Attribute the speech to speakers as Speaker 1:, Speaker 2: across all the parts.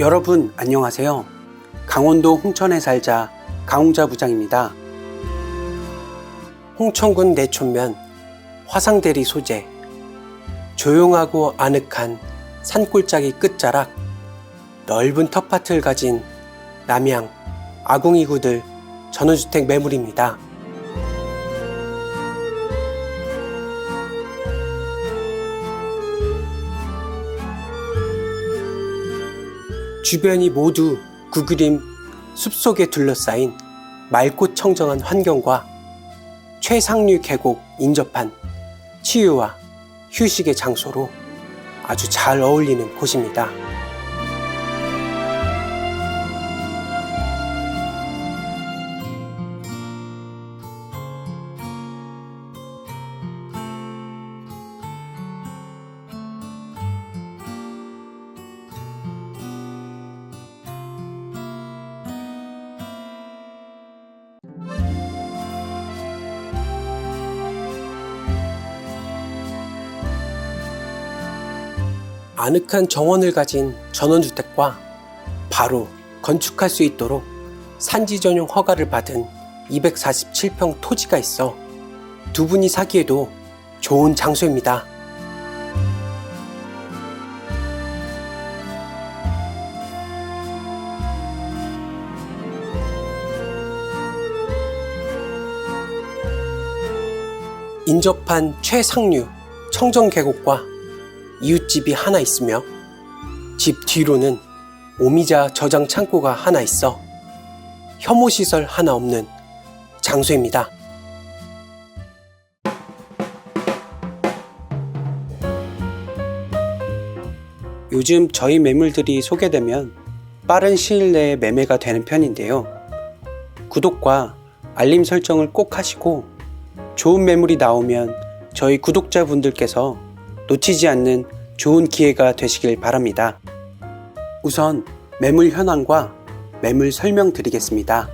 Speaker 1: 여러분 안녕하세요. 강원도 홍천에 살자 강웅자 부장입니다. 홍천군 내촌면 화상대리 소재 조용하고 아늑한 산골짜기 끝자락 넓은 텃밭을 가진 남양 아궁이구들 전원주택 매물입니다. 주변이 모두 구그림 숲속에 둘러싸인 맑고 청정한 환경과 최상류 계곡 인접한 치유와 휴식의 장소로 아주 잘 어울리는 곳입니다. 아늑한 정원을 가진 전원주택과 바로 건축할 수 있도록 산지 전용 허가를 받은 247평 토지가 있어 두 분이 사기에도 좋은 장소입니다. 인접한 최상류 청정 계곡과 이웃집이 하나 있으며 집 뒤로는 오미자 저장 창고가 하나 있어 혐오 시설 하나 없는 장소입니다. 요즘 저희 매물들이 소개되면 빠른 시일 내에 매매가 되는 편인데요. 구독과 알림 설정을 꼭 하시고 좋은 매물이 나오면 저희 구독자분들께서 놓치지 않는 좋은 기회가 되시길 바랍니다. 우선 매물 현황과 매물 설명 드리겠습니다.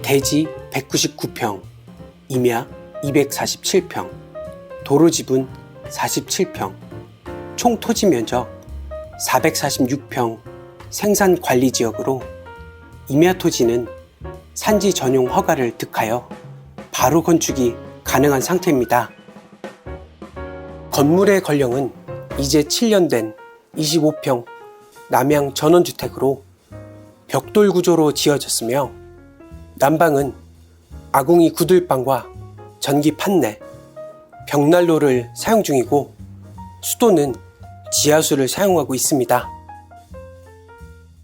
Speaker 1: 대지 199평, 임야 247평, 도로 지분 47평, 총 토지 면적 446평 생산 관리 지역으로 임야 토지는 산지 전용 허가를 득하여 바로 건축이 가능한 상태입니다. 건물의 권령은 이제 7년 된 25평 남양 전원주택으로 벽돌 구조로 지어졌으며 난방은 아궁이 구들방과 전기 판넬, 벽난로를 사용 중이고 수도는 지하수를 사용하고 있습니다.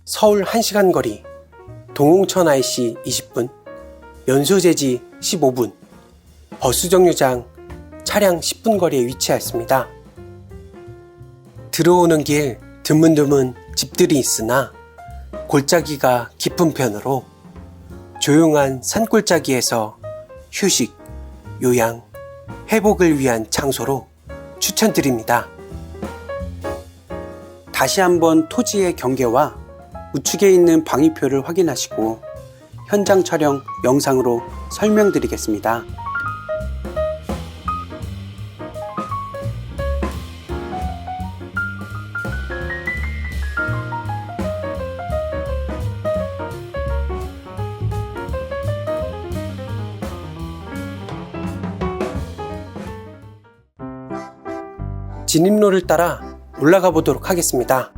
Speaker 1: 서울 1시간 거리, 동홍천 IC 20분, 연소재지 15분, 버스 정류장 차량 10분 거리에 위치하였습니다. 들어오는 길 드문드문 집들이 있으나 골짜기가 깊은 편으로 조용한 산골짜기에서 휴식, 요양, 회복을 위한 장소로 추천드립니다. 다시 한번 토지의 경계와 우측에 있는 방위표를 확인하시고 현장 촬영 영상으로 설명드리겠습니다. 진입로를 따라 올라가 보도록 하겠습니다.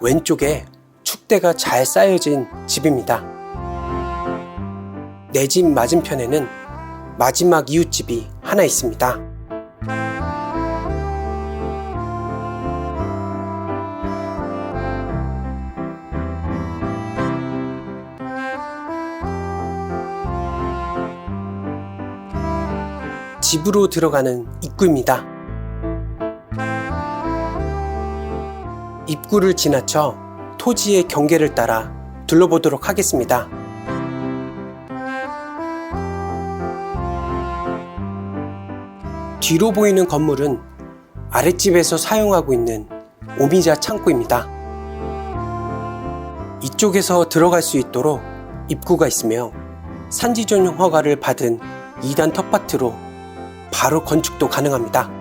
Speaker 1: 왼쪽에 축대가 잘 쌓여진 집입니다. 내 집 맞은편에는 마지막 이웃집이 하나 있습니다. 집으로 들어가는 입구입니다. 입구를 지나쳐 토지의 경계를 따라 둘러보도록 하겠습니다. 뒤로 보이는 건물은 아랫집에서 사용하고 있는 오미자 창고입니다. 이쪽에서 들어갈 수 있도록 입구가 있으며 산지 전용 허가를 받은 2단 텃밭으로 바로 건축도 가능합니다.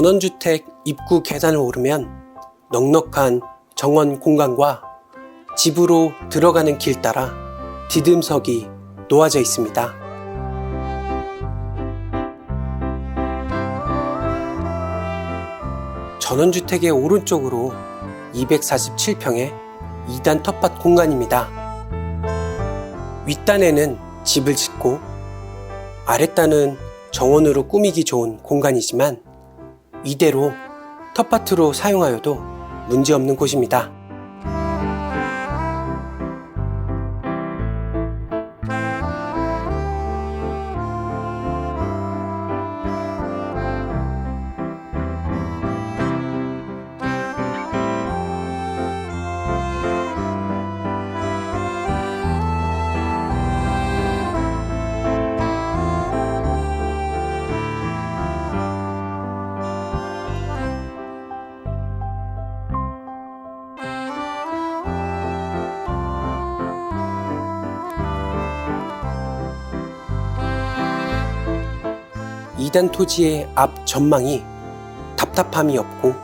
Speaker 1: 전원주택 입구 계단을 오르면 넉넉한 정원 공간과 집으로 들어가는 길 따라 디딤석이 놓아져 있습니다. 전원주택의 오른쪽으로 247평의 2단 텃밭 공간입니다. 윗단에는 집을 짓고 아랫단은 정원으로 꾸미기 좋은 공간이지만 이대로 텃밭으로 사용하여도 문제없는 곳입니다. 이단 토지의 앞 전망이 답답함이 없고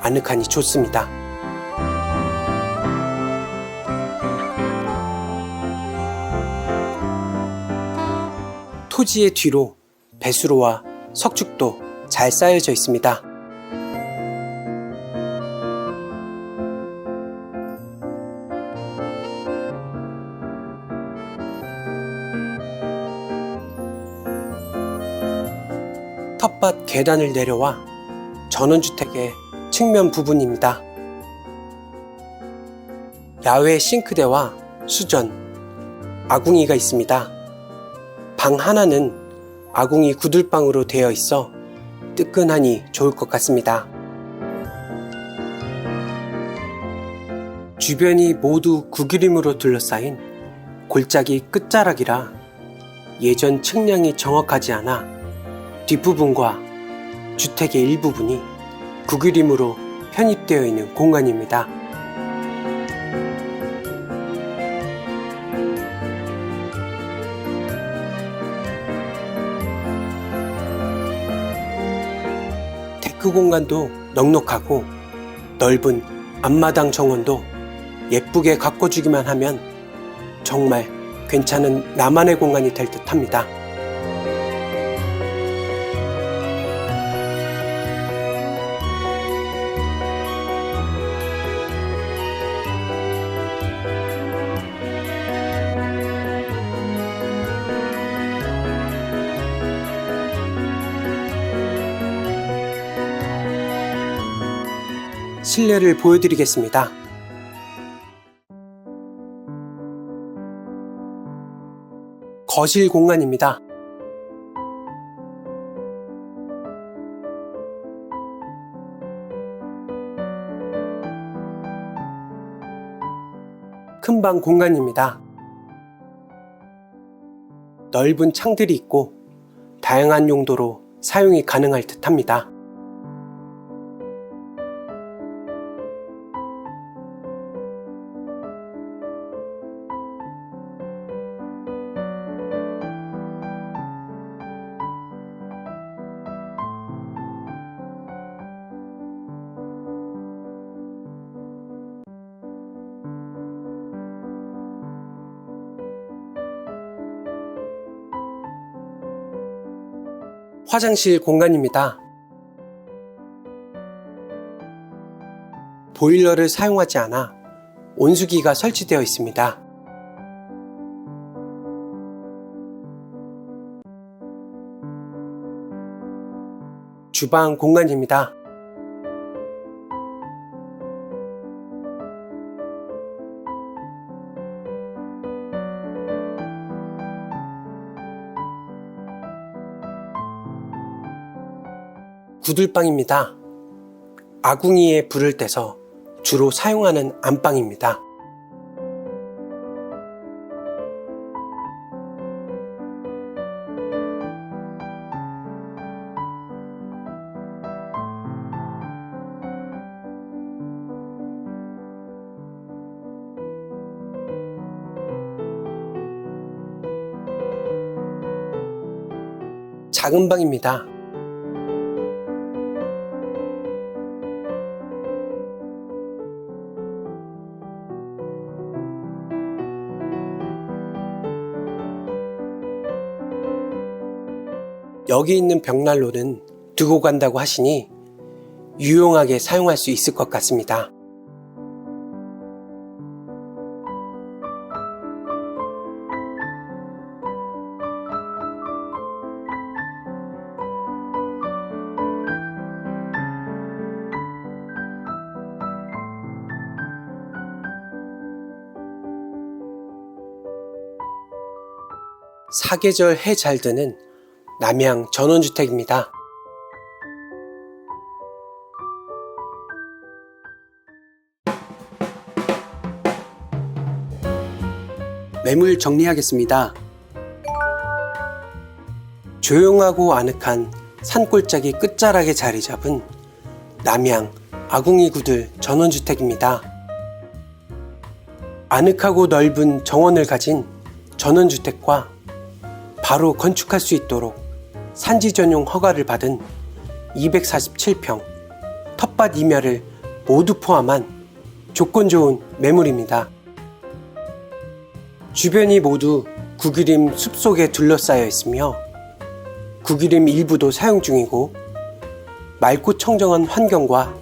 Speaker 1: 아늑하니 좋습니다. 토지의 뒤로 배수로와 석축도 잘 쌓여져 있습니다. 텃밭 계단을 내려와 전원주택의 측면 부분입니다. 야외 싱크대와 수전, 아궁이가 있습니다. 방 하나는 아궁이 구들방으로 되어 있어 뜨끈하니 좋을 것 같습니다. 주변이 모두 구기림으로 둘러싸인 골짜기 끝자락이라 예전 측량이 정확하지 않아 뒷부분과 주택의 일부분이 구기림으로 편입되어 있는 공간입니다. 데크 공간도 넉넉하고 넓은 앞마당 정원도 예쁘게 가꿔주기만 하면 정말 괜찮은 나만의 공간이 될 듯 합니다. 실내를 보여드리겠습니다. 거실 공간입니다. 큰 방 공간입니다. 넓은 창들이 있고 다양한 용도로 사용이 가능할 듯 합니다. 화장실 공간입니다. 보일러를 사용하지 않아 온수기가 설치되어 있습니다. 주방 공간입니다. 구들방입니다. 아궁이에 불을 떼서 주로 사용하는 안방입니다. 작은 방입니다. 여기 있는 벽난로는 두고 간다고 하시니 유용하게 사용할 수 있을 것 같습니다. 사계절 해 잘 드는 남양 전원주택입니다. 매물 정리하겠습니다. 조용하고 아늑한 산골짜기 끝자락에 자리 잡은 남양 아궁이 구들 전원주택입니다. 아늑하고 넓은 정원을 가진 전원주택과 바로 건축할 수 있도록 산지 전용 허가를 받은 247평 텃밭 이멸을 모두 포함한 조건 좋은 매물입니다. 주변이 모두 구기림 숲속에 둘러싸여 있으며 구기림 일부도 사용 중이고 맑고 청정한 환경과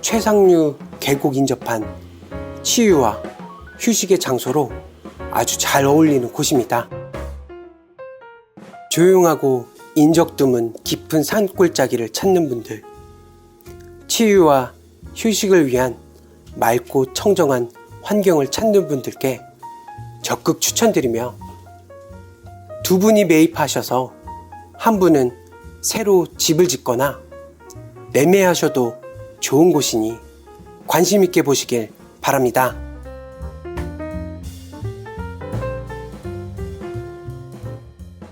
Speaker 1: 최상류 계곡 인접한 치유와 휴식의 장소로 아주 잘 어울리는 곳입니다. 조용하고 인적 드문 깊은 산골짜기를 찾는 분들, 치유와 휴식을 위한 맑고 청정한 환경을 찾는 분들께 적극 추천드리며 두 분이 매입하셔서 한 분은 새로 집을 짓거나 매매하셔도 좋은 곳이니 관심 있게 보시길 바랍니다.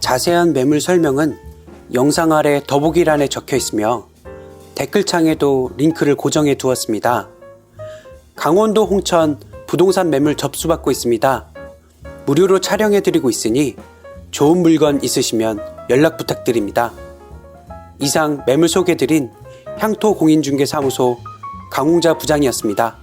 Speaker 1: 자세한 매물 설명은 영상 아래 더보기란에 적혀 있으며 댓글창에도 링크를 고정해 두었습니다. 강원도 홍천 부동산 매물 접수받고 있습니다. 무료로 촬영해 드리고 있으니 좋은 물건 있으시면 연락 부탁드립니다. 이상 매물 소개 드린 향토 공인중개사무소 강웅자 부장이었습니다.